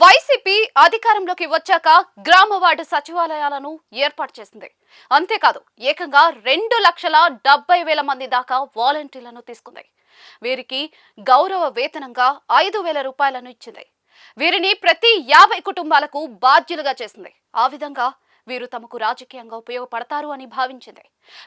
YCP అధికారంలోకి వచ్చాక గ్రామ వార్డు సచివాలయాలను ఏర్పాటు చేసింది. అంతేకాదు ఏకంగా రెండు లక్షల డెబ్బై వేల మంది దాకా వాలంటీర్లను తీసుకుంది. వీరికి గౌరవ వేతనంగా ఐదు వేల రూపాయలను ఇచ్చింది. వీరిని ప్రతి యాభై కుటుంబాలకు బాధ్యులుగా చేసింది. ఆ విధంగా వీరు తమకు రాజకీయంగా ఉపయోగపడతారు అని భావించింది.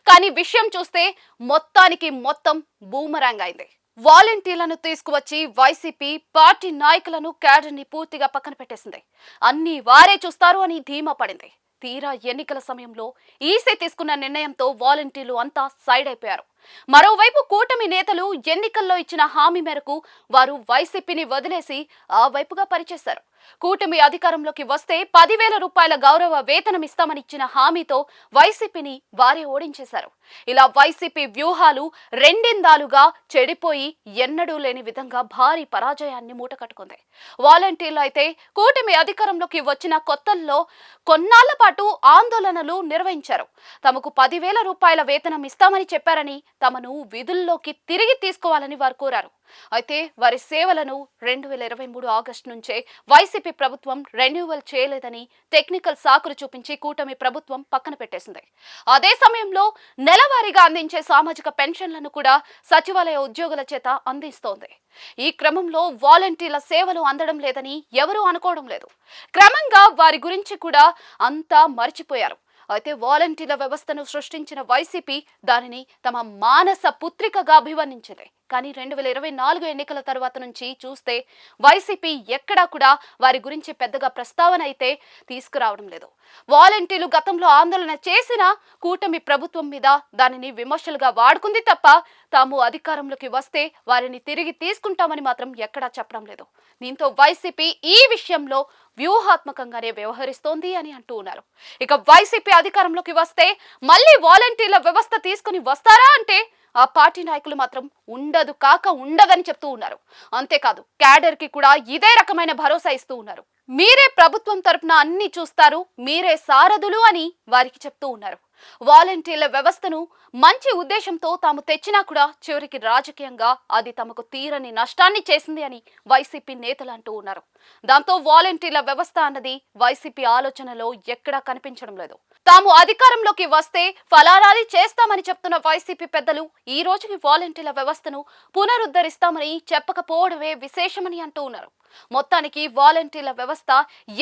కానీ విషయం చూస్తే మొత్తానికి మొత్తం బూమరాంగ్ అయింది. వాలంటీర్లను తీసుకువచ్చి వైసీపీ పార్టీ నాయకులను క్యాడర్ని పూర్తిగా పక్కన పెట్టేసింది. అన్ని వారే చూస్తారు అని ధీమా పడింది. తీరా ఎన్నికల సమయంలో ఈసీ తీసుకున్న నిర్ణయంతో వాలంటీర్లు అంతా సైడ్ అయిపోయారు. మరోవైపు కూటమి నేతలు ఎన్నికల్లో ఇచ్చిన హామీ మేరకు వారు వైసీపీని వదిలేసి ఆ వైపుగా పనిచేశారు. కూటమి అధికారంలోకి వస్తే పదివేల రూపాయల గౌరవ వేతనం ఇస్తామని ఇచ్చిన హామీతో వైసీపీని వారే ఓడించేశారు. ఇలా వైసీపీ వ్యూహాలు రెండిందాలుగా చెడిపోయి ఎన్నడూ లేని విధంగా భారీ పరాజయాన్ని మూటకట్టుకుంది వాలంటీర్లు అయితే కూటమి అధికారంలోకి వచ్చిన కొత్తల్లో కొన్నాళ్ళ పాటు ఆందోళనలు నిర్వహించారు. తమకు పదివేల రూపాయల వేతనం ఇస్తామని చెప్పారని తమను విధుల్లోకి తిరిగి తీసుకోవాలని వారు కోరారు. అయితే వారి సేవలను రెండు వేల ఇరవై మూడు ఆగస్టు నుంచే వైసీపీ ప్రభుత్వం రెన్యువల్ చేయలేదని టెక్నికల్ సాకులు చూపించి కూటమి ప్రభుత్వం పక్కన పెట్టేసింది. అదే సమయంలో నెలవారీగా అందించే సామాజిక పెన్షన్లను కూడా సచివాలయ ఉద్యోగుల చేత అందిస్తోంది. ఈ క్రమంలో వాలంటీర్ల సేవలు అందడం లేదని ఎవరూ అనుకోవడం లేదు. క్రమంగా వారి గురించి కూడా అంతా మర్చిపోయారు. అయితే వాలంటీర్ల వ్యవస్థను సృష్టించిన వైసీపీ దానిని తమ మానస పుత్రికగా అభివర్ణించింది. కానీ రెండు వేల ఇరవై నాలుగు ఎన్నికల తర్వాత నుంచి చూస్తే వైసీపీ ఎక్కడా కూడా వారి గురించి పెద్దగా ప్రస్తావన అయితే తీసుకురావడం లేదు. వాలంటీర్లు గతంలో ఆందోళన చేసిన కూటమి ప్రభుత్వం మీద దానిని విమర్శలుగా వాడుకుంది తప్ప తాము అధికారంలోకి వస్తే వారిని తిరిగి తీసుకుంటామని మాత్రం ఎక్కడా చెప్పడం లేదు. దీంతో వైసీపీ ఈ విషయంలో వ్యూహాత్మకంగానే వ్యవహరిస్తోంది అని అంటూ ఉన్నారు. ఇక వైసీపీ అధికారంలోకి వస్తే మళ్ళీ వాలంటీర్ల వ్యవస్థ తీసుకుని వస్తారా అంటే ఆ పార్టీ నాయకులు మాత్రం ఉండదు కాక ఉండదని చెప్తూ ఉన్నారు. అంతేకాదు క్యాడర్కి కూడా ఇదే రకమైన భరోసా ఇస్తూ ఉన్నారు. మీరే ప్రభుత్వం తరపున అన్ని చూస్తారు మీరే సారథులు అని వారికి చెప్తూ ఉన్నారు. వాలంటీర్ల వ్యవస్థను మంచి ఉద్దేశంతో తాము తెచ్చినా కూడా చివరికి రాజకీయంగా అది తమకు తీరని నష్టాన్ని చేసింది అని వైసీపీ నేతలు అంటూ ఉన్నారు. దాంతో వాలంటీర్ల వ్యవస్థ అన్నది వైసీపీ ఆలోచనలో ఎక్కడా కనిపించడం లేదు. తాము అధికారంలోకి వస్తే ఫలానాది చేస్తామని చెప్తున్న వైసీపీ పెద్దలు ఈ రోజుకి వాలంటీర్ల వ్యవస్థను పునరుద్ధరిస్తామని చెప్పకపోవడమే విశేషమని అంటూ ఉన్నారు. మొత్తానికి వాలంటీర్ల వ్యవస్థ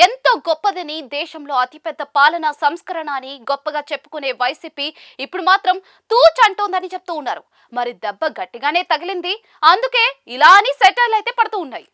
ఎంతో గొప్పదని దేశంలో అతిపెద్ద పాలనా సంస్కరణ అని గొప్పగా చెప్పుకునే వైసీపీ ఇప్పుడు మాత్రం తూచంటోందని చెప్తూ ఉన్నారు. మరి దెబ్బ గట్టిగానే తగిలింది. అందుకే ఇలా అని సెటర్లు అయితే పడుతూ ఉన్నాయి.